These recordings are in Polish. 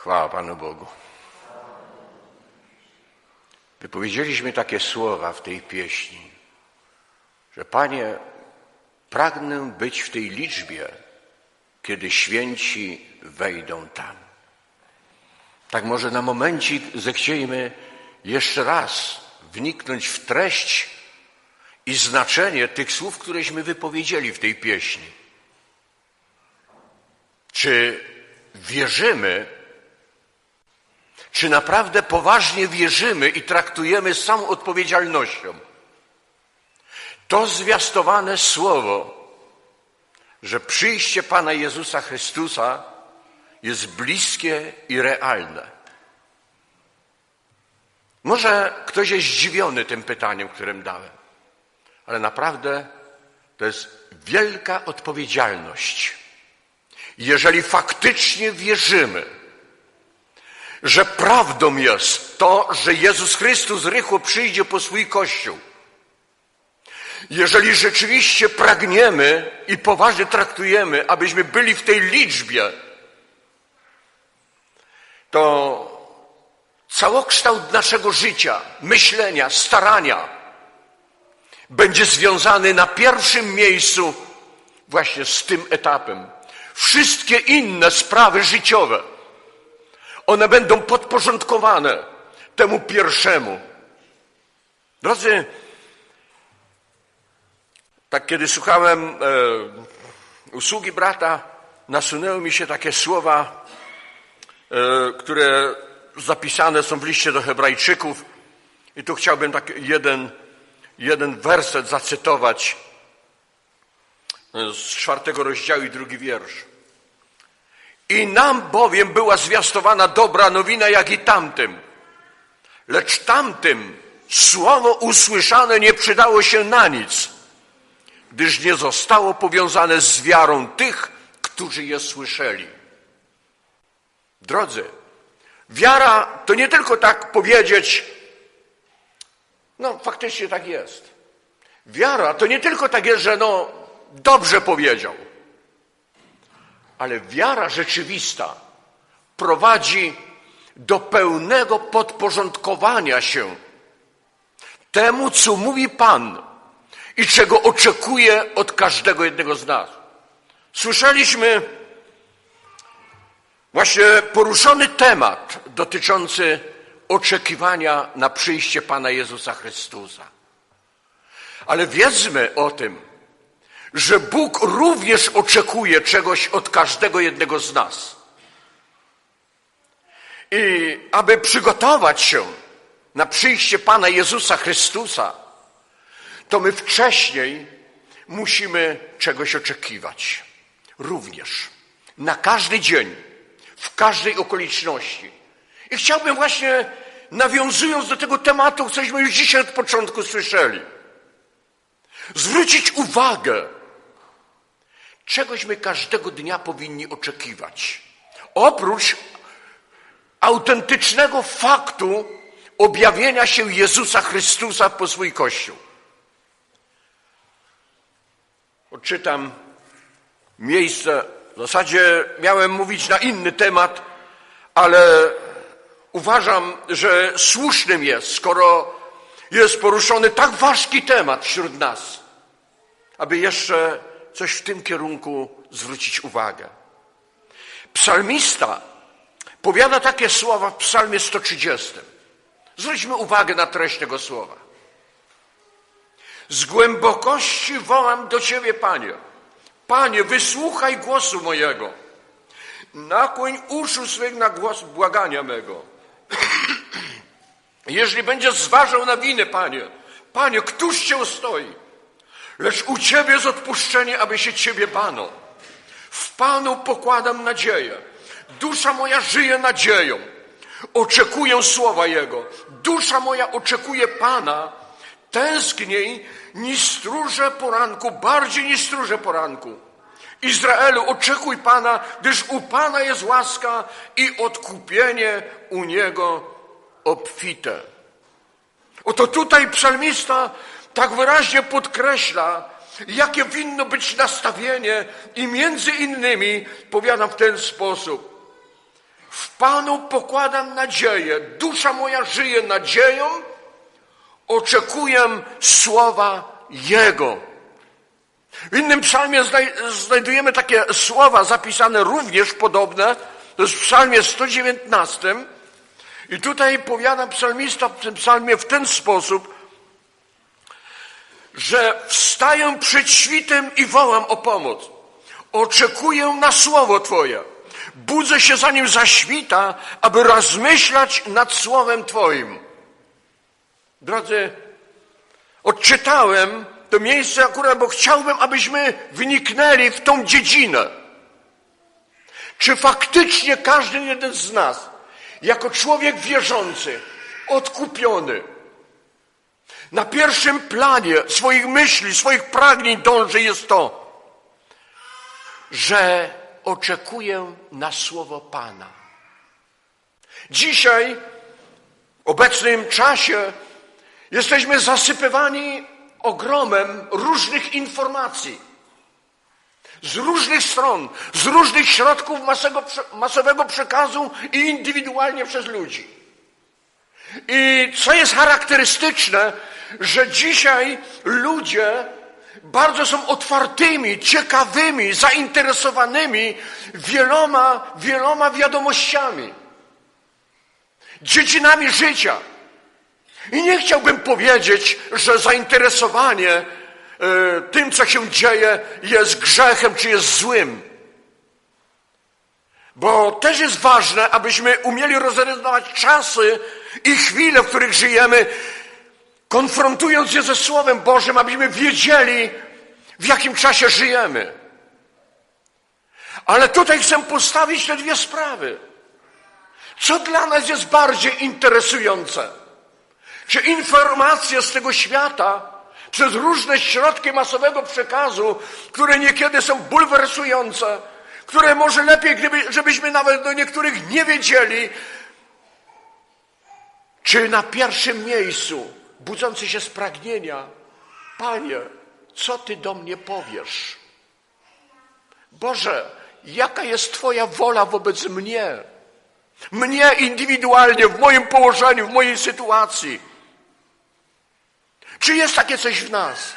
Chwała Panu Bogu. Wypowiedzieliśmy takie słowa w tej pieśni, że Panie, pragnę być w tej liczbie, kiedy święci wejdą tam. Tak może na momencik zechciejmy jeszcze raz wniknąć w treść i znaczenie tych słów, któreśmy wypowiedzieli w tej pieśni. Czy wierzymy, czy naprawdę poważnie wierzymy i traktujemy z całą odpowiedzialnością to zwiastowane słowo, że przyjście Pana Jezusa Chrystusa jest bliskie i realne. Może ktoś jest zdziwiony tym pytaniem, którym dałem, ale naprawdę to jest wielka odpowiedzialność. Jeżeli faktycznie wierzymy, że prawdą jest to, że Jezus Chrystus rychło przyjdzie po swój Kościół, jeżeli rzeczywiście pragniemy i poważnie traktujemy, abyśmy byli w tej liczbie, to całokształt naszego życia, myślenia, starania będzie związany na pierwszym miejscu właśnie z tym etapem. Wszystkie inne sprawy życiowe, one będą podporządkowane temu pierwszemu. Drodzy, tak kiedy słuchałem e, usługi brata, nasunęły mi się takie słowa, e, które zapisane są w liście do Hebrajczyków. I tu chciałbym tak jeden, jeden werset zacytować z czwartego rozdziału i drugi wiersz. I nam bowiem była zwiastowana dobra nowina, jak i tamtym. Lecz tamtym słowo usłyszane nie przydało się na nic, gdyż nie zostało powiązane z wiarą tych, którzy je słyszeli. Drodzy, wiara to nie tylko tak powiedzieć, no faktycznie tak jest. Wiara to nie tylko tak jest, że no dobrze powiedział ale wiara rzeczywista prowadzi do pełnego podporządkowania się temu, co mówi Pan i czego oczekuje od każdego jednego z nas. Słyszeliśmy właśnie poruszony temat dotyczący oczekiwania na przyjście Pana Jezusa Chrystusa. Ale wiedzmy o tym, że Bóg również oczekuje czegoś od każdego jednego z nas. I aby przygotować się na przyjście Pana Jezusa Chrystusa, to my wcześniej musimy czegoś oczekiwać. Również. Na każdy dzień, w każdej okoliczności. I chciałbym właśnie, nawiązując do tego tematu, cośmy już dzisiaj od początku słyszeli, zwrócić uwagę czegośmy każdego dnia powinni oczekiwać. Oprócz autentycznego faktu objawienia się Jezusa Chrystusa po swój Kościół. Odczytam miejsce. W zasadzie miałem mówić na inny temat, ale uważam, że słusznym jest, skoro jest poruszony tak ważki temat wśród nas, aby jeszcze coś w tym kierunku zwrócić uwagę. Psalmista powiada takie słowa w psalmie 130. Zwróćmy uwagę na treść tego słowa. Z głębokości wołam do Ciebie, Panie. Panie, wysłuchaj głosu mojego. Nakłoń uszu swych na głos błagania mego. Jeżeli będziesz zważał na winę, Panie, Panie, któż Cię stoi? Lecz u Ciebie jest odpuszczenie, aby się Ciebie bano. W Panu pokładam nadzieję. Dusza moja żyje nadzieją. Oczekuję słowa Jego. Dusza moja oczekuje Pana. Tęskniej niż stróże poranku, bardziej niż stróże poranku. Izraelu, oczekuj Pana, gdyż u Pana jest łaska i odkupienie u Niego obfite. Oto tutaj psalmista tak wyraźnie podkreśla, jakie winno być nastawienie i między innymi powiadam w ten sposób. W Panu pokładam nadzieję. Dusza moja żyje nadzieją. Oczekuję słowa Jego. W innym psalmie znajdujemy takie słowa zapisane również podobne. To jest w psalmie 119. I tutaj powiada psalmista w tym psalmie w ten sposób, że wstaję przed świtem i wołam o pomoc. Oczekuję na słowo Twoje. Budzę się zanim zaświta, aby rozmyślać nad słowem Twoim. Drodzy, odczytałem to miejsce akurat, bo chciałbym, abyśmy wniknęli w tą dziedzinę. Czy faktycznie każdy jeden z nas, jako człowiek wierzący, odkupiony, na pierwszym planie swoich myśli, swoich pragnień dąży jest to, że oczekuję na słowo Pana. Dzisiaj, w obecnym czasie, jesteśmy zasypywani ogromem różnych informacji. Z różnych stron, z różnych środków masowego, przekazu i indywidualnie przez ludzi. I co jest charakterystyczne, że dzisiaj ludzie bardzo są otwartymi, ciekawymi, zainteresowanymi wieloma, wieloma wiadomościami, dziedzinami życia. I nie chciałbym powiedzieć, że zainteresowanie e, tym, co się dzieje, jest grzechem czy jest złym. Bo też jest ważne, abyśmy umieli rozrezygnować czasy i chwile, w których żyjemy, konfrontując je ze Słowem Bożym, abyśmy wiedzieli, w jakim czasie żyjemy. Ale tutaj chcę postawić te dwie sprawy. Co dla nas jest bardziej interesujące? Czy informacje z tego świata przez różne środki masowego przekazu, które niekiedy są bulwersujące, które może lepiej, gdyby, żebyśmy nawet do niektórych nie wiedzieli, czy na pierwszym miejscu budzący się z pragnienia, Panie, co Ty do mnie powiesz? Boże, jaka jest Twoja wola wobec mnie? Mnie indywidualnie, w moim położeniu, w mojej sytuacji. Czy jest takie coś w nas?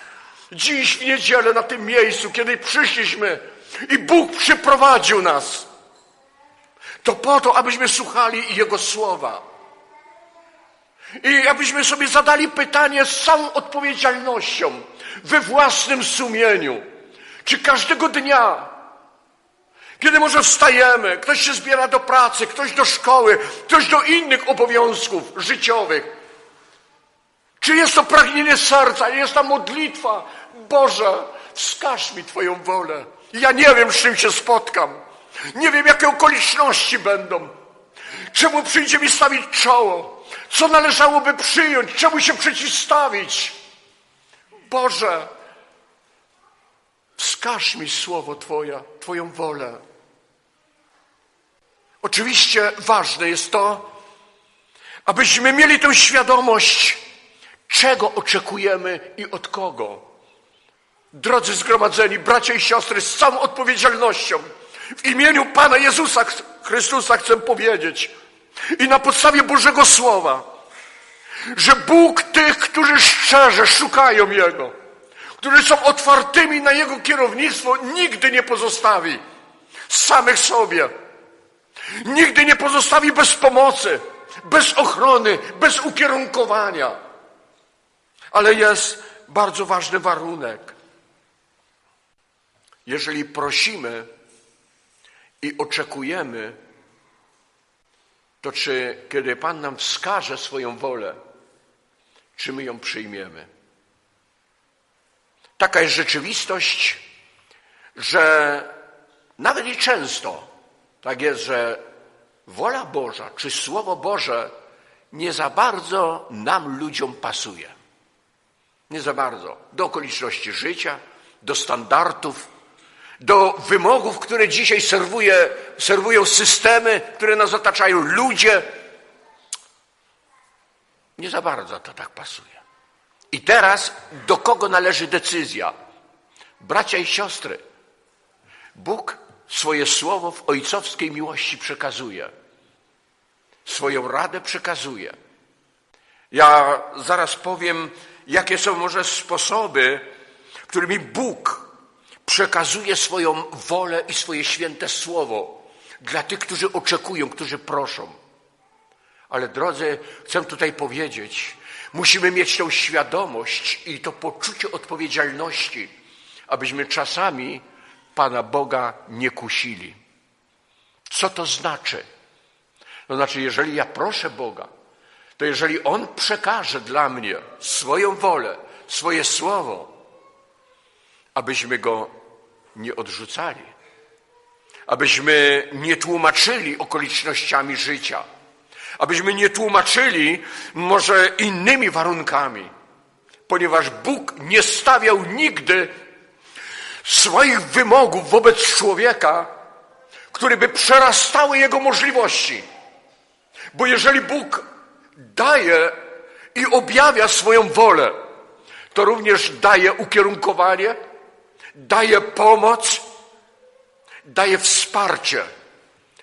Dziś w niedzielę na tym miejscu, kiedy przyszliśmy i Bóg przyprowadził nas, to po to, abyśmy słuchali Jego słowa. I abyśmy sobie zadali pytanie z całą odpowiedzialnością, we własnym sumieniu, czy każdego dnia, kiedy może wstajemy, ktoś się zbiera do pracy, ktoś do szkoły, ktoś do innych obowiązków życiowych, czy jest to pragnienie serca, jest ta modlitwa, Boże, wskaż mi Twoją wolę. Ja nie wiem, z czym się spotkam. Nie wiem, jakie okoliczności będą. Czemu przyjdzie mi stawić czoło? Co należałoby przyjąć? Czemu się przeciwstawić? Boże, wskaż mi słowo Twoje, Twoją wolę. Oczywiście ważne jest to, abyśmy mieli tę świadomość, czego oczekujemy i od kogo. Drodzy zgromadzeni, bracia i siostry, z całą odpowiedzialnością, w imieniu Pana Jezusa Chrystusa chcę powiedzieć, i na podstawie Bożego Słowa, że Bóg tych, którzy szczerze szukają Jego, którzy są otwartymi na Jego kierownictwo, nigdy nie pozostawi samych sobie. Nigdy nie pozostawi bez pomocy, bez ochrony, bez ukierunkowania. Ale jest bardzo ważny warunek. Jeżeli prosimy i oczekujemy, to czy kiedy Pan nam wskaże swoją wolę, czy my ją przyjmiemy? Taka jest rzeczywistość, że nawet i często tak jest, że wola Boża czy Słowo Boże nie za bardzo nam ludziom pasuje. Nie za bardzo. Do okoliczności życia, do standardów, do wymogów, które dzisiaj serwuje, serwują systemy, które nas otaczają, ludzie. Nie za bardzo to tak pasuje. I teraz do kogo należy decyzja? Bracia i siostry, Bóg swoje słowo w ojcowskiej miłości przekazuje. swoją radę przekazuje. Ja zaraz powiem, jakie są może sposoby, którymi Bóg przekazuje swoją wolę i swoje święte słowo dla tych, którzy oczekują, którzy proszą. Ale drodzy, chcę tutaj powiedzieć, musimy mieć tą świadomość i to poczucie odpowiedzialności, abyśmy czasami Pana Boga nie kusili. Co to znaczy? To znaczy, jeżeli ja proszę Boga, to jeżeli On przekaże dla mnie swoją wolę, swoje słowo, abyśmy Go nie odrzucali, abyśmy nie tłumaczyli okolicznościami życia, abyśmy nie tłumaczyli może innymi warunkami, ponieważ Bóg nie stawiał nigdy swoich wymogów wobec człowieka, które by przerastały jego możliwości. Bo jeżeli Bóg daje i objawia swoją wolę, to również daje ukierunkowanie, daje pomoc, daje wsparcie.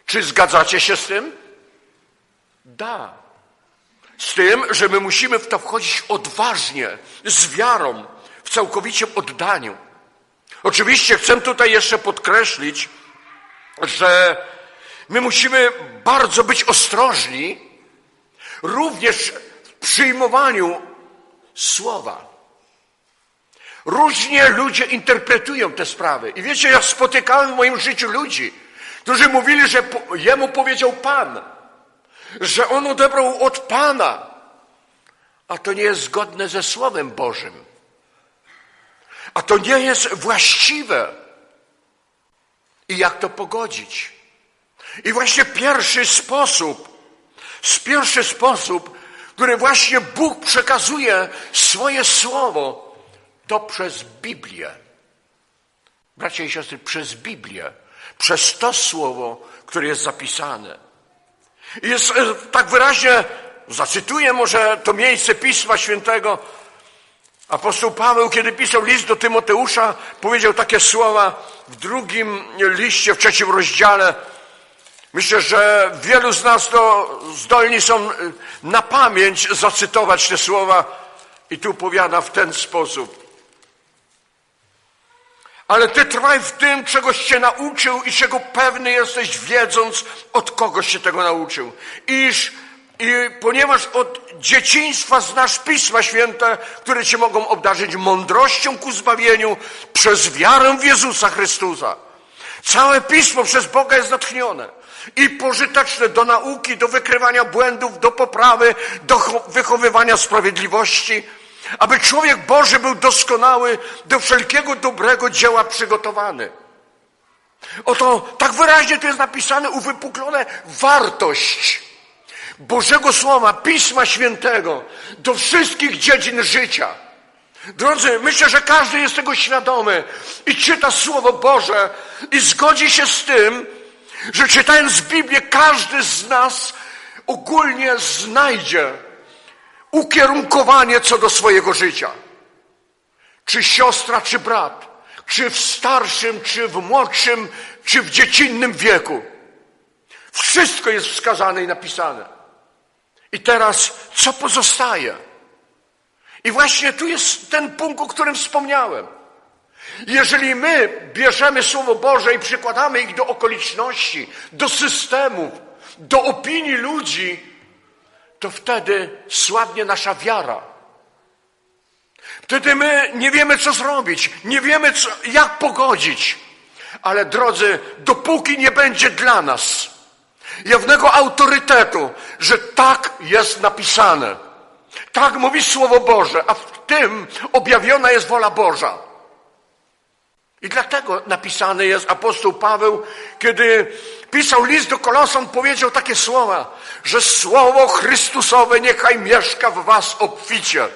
Czy zgadzacie się z tym? Da. Z tym, że my musimy w to wchodzić odważnie, z wiarą, w całkowitym oddaniu. Oczywiście chcę tutaj jeszcze podkreślić, że my musimy bardzo być ostrożni również w przyjmowaniu słowa. Różnie ludzie interpretują te sprawy. I wiecie, ja spotykałem w moim życiu ludzi, którzy mówili, że jemu powiedział Pan, że on odebrał od Pana, a to nie jest zgodne ze Słowem Bożym. A to nie jest właściwe. I jak to pogodzić? I właśnie pierwszy sposób, pierwszy sposób, który właśnie Bóg przekazuje swoje słowo, to przez Biblię. Bracia i siostry, przez Biblię, przez to słowo, które jest zapisane. Jest e, tak wyraźnie, zacytuję może to miejsce Pisma Świętego, Apostoł Paweł, kiedy pisał list do Tymoteusza, powiedział takie słowa w drugim liście, w trzecim rozdziale. Myślę, że wielu z nas to zdolni są na pamięć zacytować te słowa i tu powiada w ten sposób. Ale ty trwaj w tym, czegoś się nauczył i czego pewny jesteś, wiedząc, od kogoś się tego nauczył. Iż i ponieważ od dzieciństwa znasz Pisma Święte, które Cię mogą obdarzyć mądrością ku zbawieniu przez wiarę w Jezusa Chrystusa. Całe Pismo przez Boga jest natchnione i pożyteczne do nauki, do wykrywania błędów, do poprawy, do wychowywania sprawiedliwości, aby człowiek Boży był doskonały, do wszelkiego dobrego dzieła przygotowany. Oto tak wyraźnie tu jest napisane, uwypuklone wartość Bożego Słowa, Pisma Świętego do wszystkich dziedzin życia. Drodzy, myślę, że każdy jest tego świadomy i czyta Słowo Boże i zgodzi się z tym, że czytając Biblię, każdy z nas ogólnie znajdzie ukierunkowanie co do swojego życia. Czy siostra, czy brat, czy w starszym, czy w młodszym, czy w dziecinnym wieku. Wszystko jest wskazane i napisane. I teraz, co pozostaje? I właśnie tu jest ten punkt, o którym wspomniałem. Jeżeli my bierzemy Słowo Boże i przykładamy ich do okoliczności, do systemów, do opinii ludzi, to wtedy słabnie nasza wiara. Wtedy my nie wiemy, co zrobić, nie wiemy, co, jak pogodzić. Ale drodzy, dopóki nie będzie dla nas jawnego autorytetu, że tak jest napisane. Tak mówi Słowo Boże, a w tym objawiona jest wola Boża. I dlatego napisany jest apostoł Paweł, kiedy pisał list do Kolosan, powiedział takie słowa, że słowo Chrystusowe niechaj mieszka w was obficie.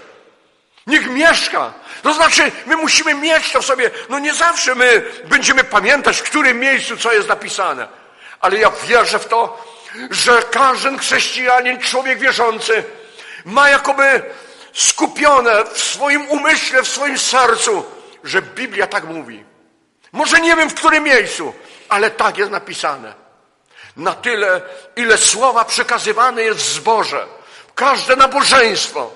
Niech mieszka. To znaczy, my musimy mieć to w sobie. No nie zawsze my będziemy pamiętać, w którym miejscu co jest napisane. Ale ja wierzę w to, że każdy chrześcijanin, człowiek wierzący, ma jakoby skupione w swoim umyśle, w swoim sercu, że Biblia tak mówi. Może nie wiem w którym miejscu, ale tak jest napisane. Na tyle, ile słowa przekazywane jest w zborze. Każde nabożeństwo.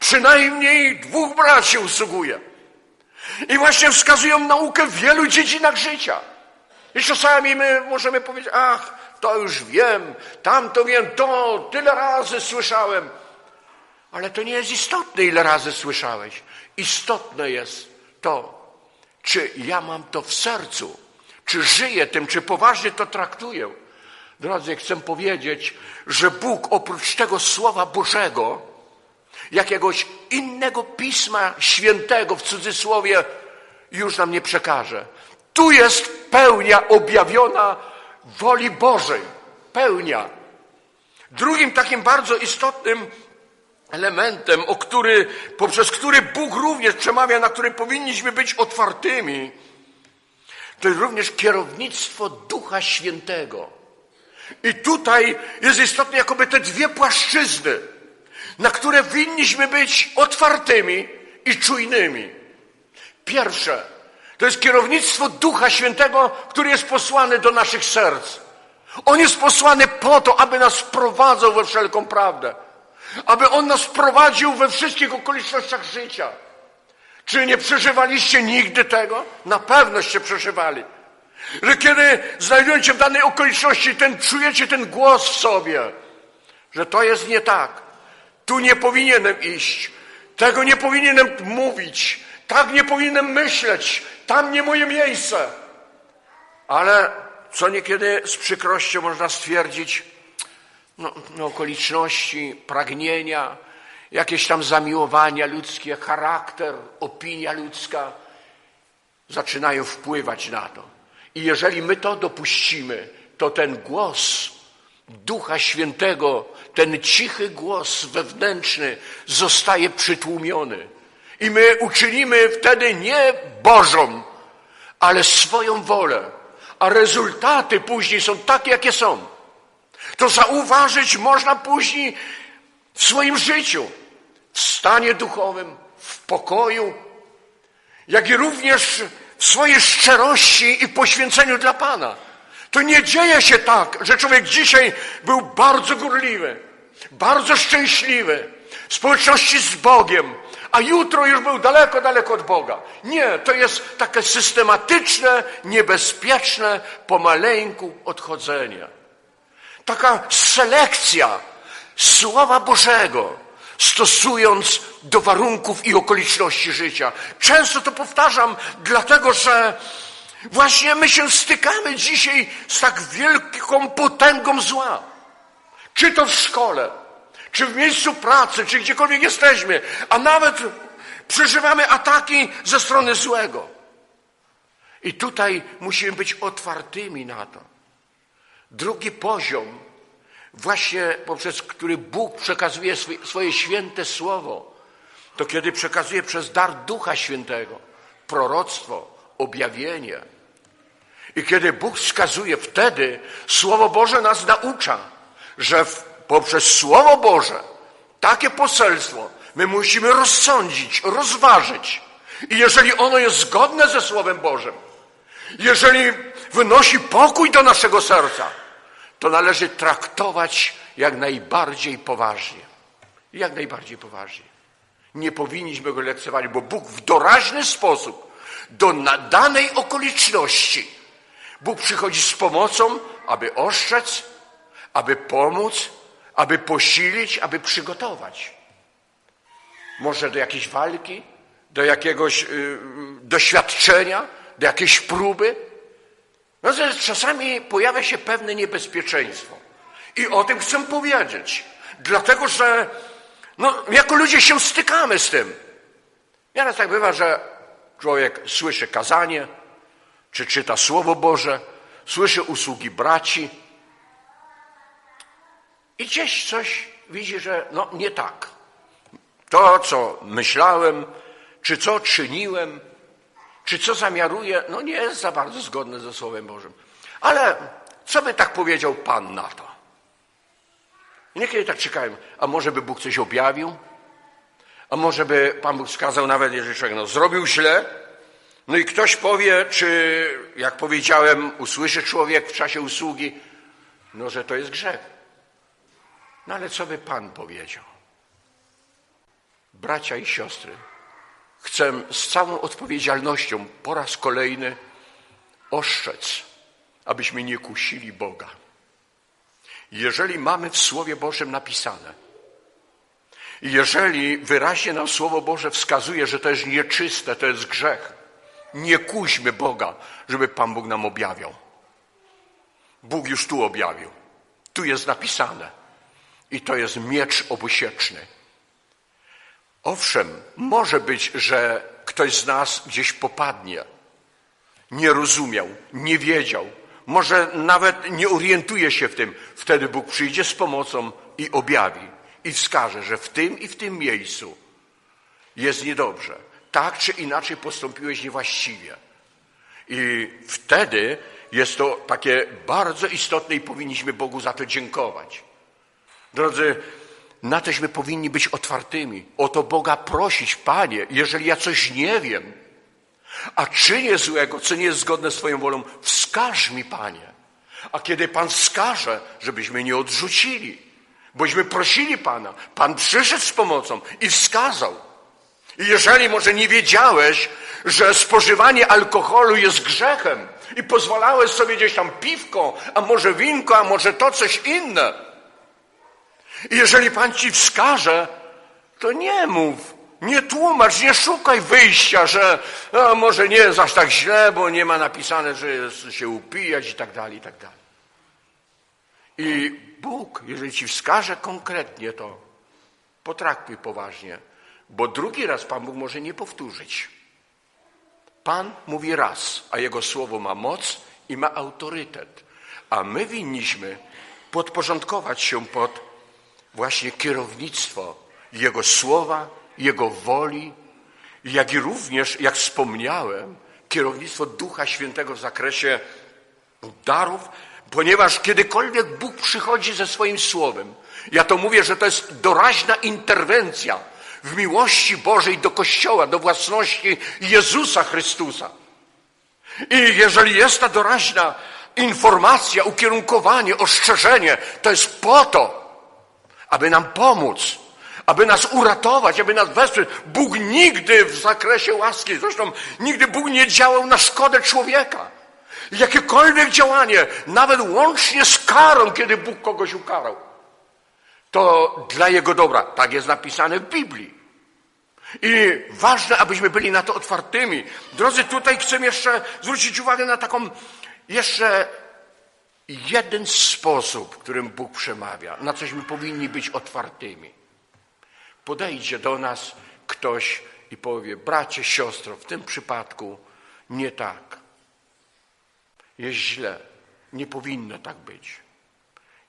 Przynajmniej dwóch braci usługuje. I właśnie wskazują naukę w wielu dziedzinach życia. I czasami my możemy powiedzieć, ach, to już wiem, tamto wiem, to tyle razy słyszałem. Ale to nie jest istotne, ile razy słyszałeś. Istotne jest to, czy ja mam to w sercu, czy żyję tym, czy poważnie to traktuję. Drodzy, chcę powiedzieć, że Bóg oprócz tego Słowa Bożego, jakiegoś innego pisma świętego w cudzysłowie już nam nie przekaże. Tu jest pełnia objawiona woli Bożej. Pełnia. Drugim takim bardzo istotnym elementem, o który, poprzez który Bóg również przemawia, na który powinniśmy być otwartymi, to jest również kierownictwo Ducha Świętego. I tutaj jest istotne jakoby te dwie płaszczyzny, na które winniśmy być otwartymi i czujnymi. Pierwsze, to jest kierownictwo Ducha Świętego, który jest posłany do naszych serc. On jest posłany po to, aby nas wprowadzał we wszelką prawdę. Aby On nas prowadził we wszystkich okolicznościach życia. Czy nie przeżywaliście nigdy tego? Na pewnoście przeżywali. Że kiedy znajdując się w danej okoliczności, ten, czujecie ten głos w sobie, że to jest nie tak. Tu nie powinienem iść. Tego nie powinienem mówić. Tak nie powinienem myśleć. Tam nie moje miejsce. Ale co niekiedy z przykrością można stwierdzić, no, no, okoliczności, pragnienia, jakieś tam zamiłowania ludzkie, charakter, opinia ludzka zaczynają wpływać na to. I jeżeli my to dopuścimy, to ten głos Ducha Świętego, ten cichy głos wewnętrzny zostaje przytłumiony. I my uczynimy wtedy nie Bożą, ale swoją wolę. A rezultaty później są takie, jakie są. To zauważyć można później w swoim życiu, w stanie duchowym, w pokoju, jak i również w swojej szczerości i poświęceniu dla Pana. To nie dzieje się tak, że człowiek dzisiaj był bardzo górliwy, bardzo szczęśliwy w społeczności z Bogiem, a jutro już był daleko, daleko od Boga. Nie, to jest takie systematyczne, niebezpieczne, pomaleńku odchodzenie. Taka selekcja Słowa Bożego, stosując do warunków i okoliczności życia. Często to powtarzam, dlatego że właśnie my się stykamy dzisiaj z tak wielką potęgą zła. Czy to w szkole, czy w miejscu pracy, czy gdziekolwiek jesteśmy, a nawet przeżywamy ataki ze strony złego. I tutaj musimy być otwartymi na to. Drugi poziom, właśnie poprzez który Bóg przekazuje swoje święte słowo, to kiedy przekazuje przez dar Ducha Świętego proroctwo, objawienie. I kiedy Bóg wskazuje, wtedy Słowo Boże nas naucza, że poprzez Słowo Boże takie poselstwo my musimy rozsądzić, rozważyć. I jeżeli ono jest zgodne ze Słowem Bożym, jeżeli wynosi pokój do naszego serca, to należy traktować jak najbardziej poważnie. Jak najbardziej poważnie. Nie powinniśmy go lekceważyć, bo Bóg w doraźny sposób do danej okoliczności Bóg przychodzi z pomocą, aby ostrzec, aby pomóc, aby posilić, aby przygotować. Może do jakiejś walki, do jakiegoś y, doświadczenia, do jakiejś próby. No, czasami pojawia się pewne niebezpieczeństwo. I o tym chcę powiedzieć. Dlatego, że no, jako ludzie się stykamy z tym. Nieraz tak bywa, że człowiek słyszy kazanie, czy czyta Słowo Boże, słyszy usługi braci i gdzieś coś widzi, że no nie tak. To, co myślałem, czy co czyniłem, czy co zamiaruję, no nie jest za bardzo zgodne ze Słowem Bożym. Ale co by tak powiedział Pan na to? Niekiedy tak czekałem, a może by Bóg coś objawił? A może by Pan Bóg wskazał nawet, jeżeli człowiek no, zrobił źle, no i ktoś powie, czy jak powiedziałem, usłyszy człowiek w czasie usługi, No, że to jest grzech. No ale co by Pan powiedział? Bracia i siostry, chcę z całą odpowiedzialnością po raz kolejny ostrzec, abyśmy nie kusili Boga. Jeżeli mamy w Słowie Bożym napisane, jeżeli wyraźnie nam Słowo Boże wskazuje, że to jest nieczyste, to jest grzech, nie kuśmy Boga, żeby Pan Bóg nam objawiał. Bóg już tu objawił. Tu jest napisane. I to jest miecz obusieczny. Owszem, może być, że ktoś z nas gdzieś popadnie. Nie rozumiał, nie wiedział, może nawet nie orientuje się w tym. Wtedy Bóg przyjdzie z pomocą i objawi i wskaże, że w tym i w tym miejscu jest niedobrze. Tak czy inaczej postąpiłeś niewłaściwie. I wtedy jest to takie bardzo istotne i powinniśmy Bogu za to dziękować. Drodzy, na tośmy powinni być otwartymi. O to Boga prosić, Panie, jeżeli ja coś nie wiem, a czynię złego, co nie jest zgodne z Twoją wolą, wskaż mi, Panie. A kiedy Pan wskaże, żebyśmy nie odrzucili, bośmy prosili Pana, Pan przyszedł z pomocą i wskazał. I jeżeli może nie wiedziałeś, że spożywanie alkoholu jest grzechem i pozwalałeś sobie gdzieś tam piwko, a może winko, a może to coś inne. Jeżeli Pan ci wskaże, to nie mów, nie tłumacz, nie szukaj wyjścia, że a może nie jest aż tak źle, bo nie ma napisane, że jest się upijać i tak dalej, i tak dalej. I Bóg, jeżeli ci wskaże konkretnie to, potraktuj poważnie, bo drugi raz Pan Bóg może nie powtórzyć. Pan mówi raz, a Jego słowo ma moc i ma autorytet. A my winniśmy podporządkować się pod właśnie kierownictwo Jego słowa, Jego woli, jak i również, jak wspomniałem, kierownictwo Ducha Świętego w zakresie darów, ponieważ kiedykolwiek Bóg przychodzi ze swoim słowem, ja to mówię, że to jest doraźna interwencja w miłości Bożej do Kościoła, do własności Jezusa Chrystusa. I jeżeli jest ta doraźna informacja, ukierunkowanie, ostrzeżenie, to jest po to, aby nam pomóc, aby nas uratować, aby nas wesprzeć. Bóg nigdy w zakresie łaski, zresztą nigdy Bóg nie działał na szkodę człowieka. Jakiekolwiek działanie, nawet łącznie z karą, kiedy Bóg kogoś ukarał, to dla Jego dobra. Tak jest napisane w Biblii. I ważne, abyśmy byli na to otwartymi. Drodzy, tutaj chcę jeszcze zwrócić uwagę na taką jeszcze jeden sposób, którym Bóg przemawia, na cośmy powinni być otwartymi. Podejdzie do nas ktoś i powie, bracie, siostro, w tym przypadku nie tak. Jest źle. Nie powinno tak być.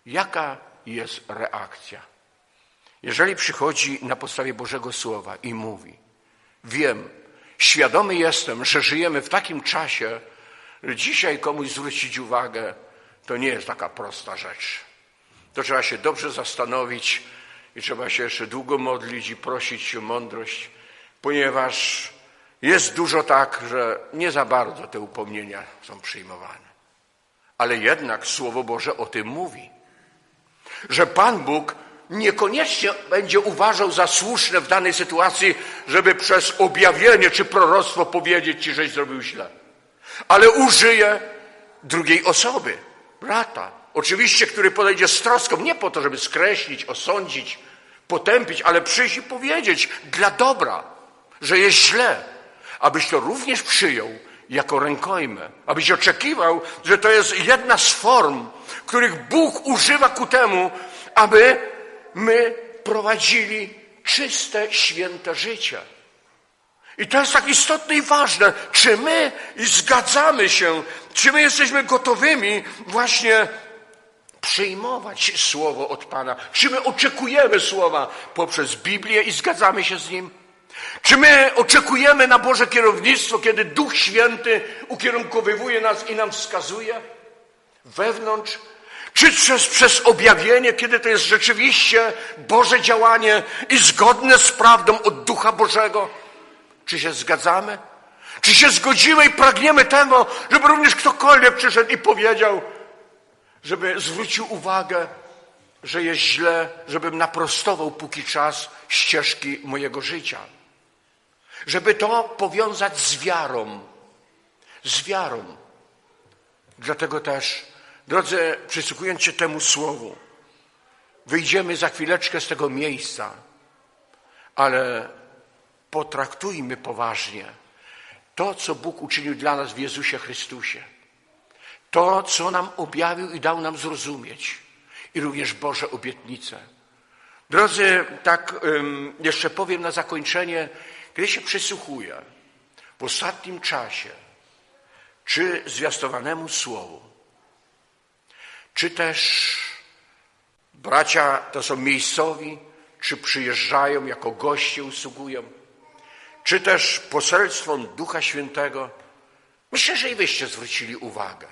Jaka jest reakcja? Jeżeli przychodzi na podstawie Bożego Słowa i mówi, wiem, świadomy jestem, że żyjemy w takim czasie, że dzisiaj komuś zwrócić uwagę, to nie jest taka prosta rzecz. To trzeba się dobrze zastanowić i trzeba się jeszcze długo modlić i prosić się mądrość, ponieważ jest dużo tak, że nie za bardzo te upomnienia są przyjmowane. Ale jednak Słowo Boże o tym mówi, że Pan Bóg niekoniecznie będzie uważał za słuszne w danej sytuacji, żeby przez objawienie czy proroctwo powiedzieć ci, żeś zrobił źle. Ale użyje drugiej osoby, brata. Oczywiście, który podejdzie z troską, nie po to, żeby skreślić, osądzić, potępić, ale przyjść i powiedzieć dla dobra, że jest źle, abyś to również przyjął jako rękojmę, abyś oczekiwał, że to jest jedna z form, których Bóg używa ku temu, aby my prowadzili czyste, święte życie. I to jest tak istotne i ważne, czy my zgadzamy się, czy my jesteśmy gotowymi właśnie przyjmować słowo od Pana, czy my oczekujemy słowa poprzez Biblię i zgadzamy się z nim. Czy my oczekujemy na Boże kierownictwo, kiedy Duch Święty ukierunkowywuje nas i nam wskazuje wewnątrz czy przez, przez objawienie, kiedy to jest rzeczywiście Boże działanie i zgodne z prawdą od Ducha Bożego? Czy się zgadzamy? Czy się zgodzimy i pragniemy tego, żeby również ktokolwiek przyszedł i powiedział, żeby zwrócił uwagę, że jest źle, żebym naprostował póki czas ścieżki mojego życia. Żeby to powiązać z wiarą. Z wiarą. Dlatego też, drodzy, przysłuchując się temu słowu, wyjdziemy za chwileczkę z tego miejsca, ale potraktujmy poważnie to, co Bóg uczynił dla nas w Jezusie Chrystusie. To, co nam objawił i dał nam zrozumieć. I również Boże obietnice. Drodzy, tak jeszcze powiem na zakończenie, kiedy się przysłuchuję w ostatnim czasie, czy zwiastowanemu słowu, czy też bracia to są miejscowi, czy przyjeżdżają jako goście, usługują, czy też poselstwom Ducha Świętego, myślę, że i wyście zwrócili uwagę,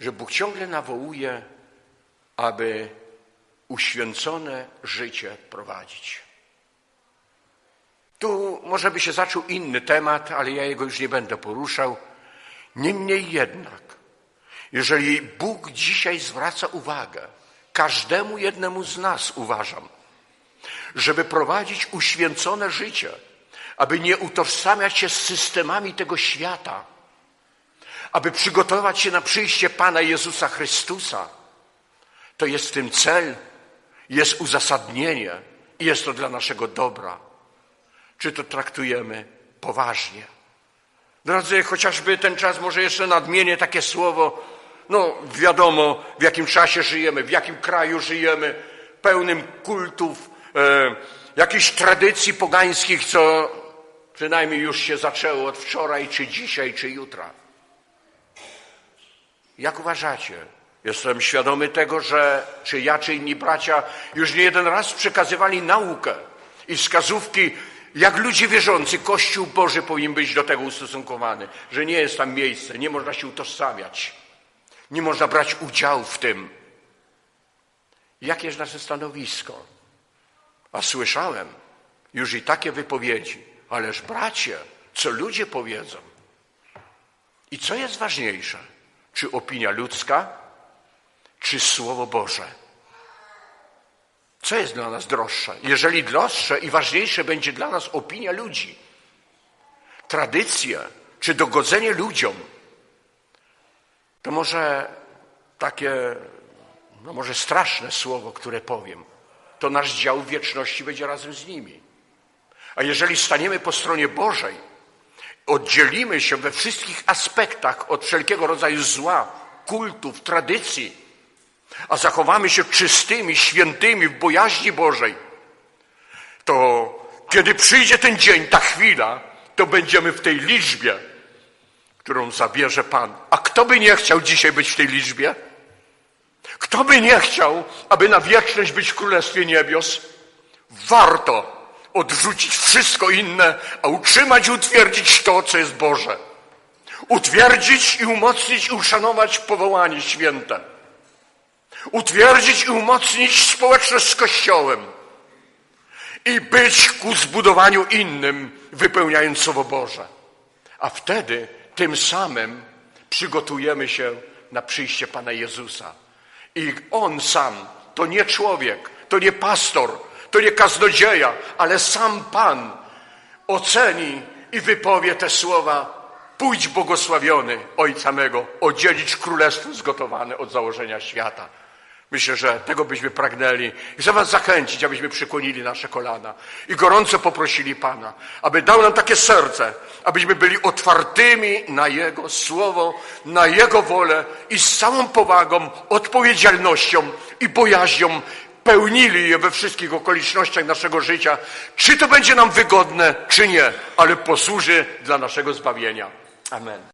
że Bóg ciągle nawołuje, aby uświęcone życie prowadzić. Tu może by się zaczął inny temat, ale ja jego już nie będę poruszał. Niemniej jednak, jeżeli Bóg dzisiaj zwraca uwagę, każdemu jednemu z nas uważam, żeby prowadzić uświęcone życie, aby nie utożsamiać się z systemami tego świata, aby przygotować się na przyjście Pana Jezusa Chrystusa, to jest w tym cel, jest uzasadnienie i jest to dla naszego dobra. Czy to traktujemy poważnie? Drodzy, chociażby ten czas, może jeszcze nadmienię takie słowo, no wiadomo w jakim czasie żyjemy, w jakim kraju żyjemy, pełnym kultów, e, jakichś tradycji pogańskich, co przynajmniej już się zaczęło od wczoraj, czy dzisiaj, czy jutra. Jak uważacie? Jestem świadomy tego, że czy ja, czy inni bracia już nie jeden raz przekazywali naukę i wskazówki, jak ludzie wierzący, Kościół Boży powinien być do tego ustosunkowany, że nie jest tam miejsce, nie można się utożsamiać, nie można brać udziału w tym. Jakie jest nasze stanowisko? A słyszałem już i takie wypowiedzi, ależ bracie, co ludzie powiedzą? I co jest ważniejsze? Czy opinia ludzka, czy Słowo Boże? Co jest dla nas droższe? Jeżeli droższe i ważniejsze będzie dla nas opinia ludzi, tradycje, czy dogodzenie ludziom, to może takie, no może straszne słowo, które powiem, to nasz dział wieczności będzie razem z nimi. A jeżeli staniemy po stronie Bożej, oddzielimy się we wszystkich aspektach od wszelkiego rodzaju zła, kultów, tradycji, a zachowamy się czystymi, świętymi w bojaźni Bożej, to kiedy przyjdzie ten dzień, ta chwila, to będziemy w tej liczbie, którą zabierze Pan. A kto by nie chciał dzisiaj być w tej liczbie? Kto by nie chciał, aby na wieczność być w Królestwie Niebios? Warto odrzucić wszystko inne, a utrzymać i utwierdzić to, co jest Boże. Utwierdzić i umocnić i uszanować powołanie święte. Utwierdzić i umocnić społeczność z Kościołem. I być ku zbudowaniu innym, wypełniając Słowo Boże. A wtedy tym samym przygotujemy się na przyjście Pana Jezusa. I On sam, to nie człowiek, to nie pastor, to nie kaznodzieja, ale sam Pan oceni i wypowie te słowa Pójdź błogosławiony Ojca mego, odzielić królestwo zgotowane od założenia świata. Myślę, że tego byśmy pragnęli i chcę Was zachęcić, abyśmy przykłonili nasze kolana i gorąco poprosili Pana, aby dał nam takie serce, abyśmy byli otwartymi na Jego słowo, na Jego wolę i z całą powagą, odpowiedzialnością i bojaźnią pełnili je we wszystkich okolicznościach naszego życia, czy to będzie nam wygodne, czy nie, ale posłuży dla naszego zbawienia. Amen.